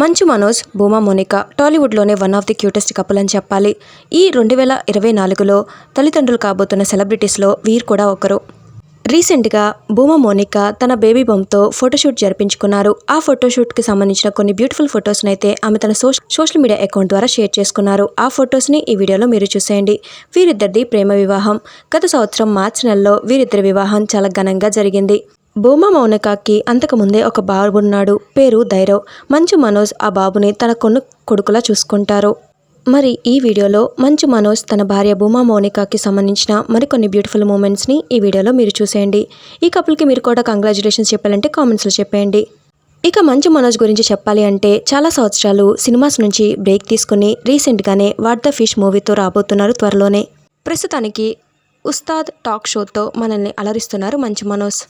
మంచు Manoj Bhuma Monika టాలీవుడ్లోనే one of the cutest couple అని చెప్పాలి. ఈ రెండు వేల ఇరవై నాలుగులో తల్లిదండ్రులు కాబోతున్న సెలబ్రిటీస్లో వీరు కూడా ఒకరు. రీసెంట్గా భూమా మోనిక తన బేబీ బొమ్తో ఫోటోషూట్ జరిపించుకున్నారు. ఆ ఫోటోషూట్కి సంబంధించిన కొన్ని బ్యూటిఫుల్ ఫొటోస్ని అయితే ఆమె తన సోష సోషల్ మీడియా అకౌంట్ ద్వారా షేర్ చేసుకున్నారు. ఆ ఫొటోస్ని ఈ వీడియోలో మీరు చూసేయండి. వీరిద్దరిది ప్రేమ వివాహం. గత సంవత్సరం మార్చి నెలలో వీరిద్దరి వివాహం చాలా ఘనంగా జరిగింది. భూమా మౌనికాకి అంతకుముందే ఒక బాబు ఉన్నాడు పేరు ధైరవ్ మంచు మనోజ్ ఆ బాబుని తన కొను కొడుకులా చూసుకుంటారు. మరి ఈ వీడియోలో మంచు మనోజ్ తన భార్య భూమా మౌనికాకి సంబంధించిన మరికొన్ని బ్యూటిఫుల్ మూమెంట్స్ని ఈ వీడియోలో మీరు చూసేయండి. ఈ కపుల్కి మీరు కూడా కంగ్రాచులేషన్స్ చెప్పాలంటే కామెంట్స్లో చెప్పేయండి. ఇక మంచు మనోజ్ గురించి చెప్పాలి అంటే చాలా సంవత్సరాలు సినిమాస్ నుంచి బ్రేక్ తీసుకుని రీసెంట్గానే వాట్ ద ఫిష్ మూవీతో రాబోతున్నారు త్వరలోనే. ప్రస్తుతానికి ఉస్తాద్ టాక్ షోతో మనల్ని అలరిస్తున్నారు మంచు మనోజ్.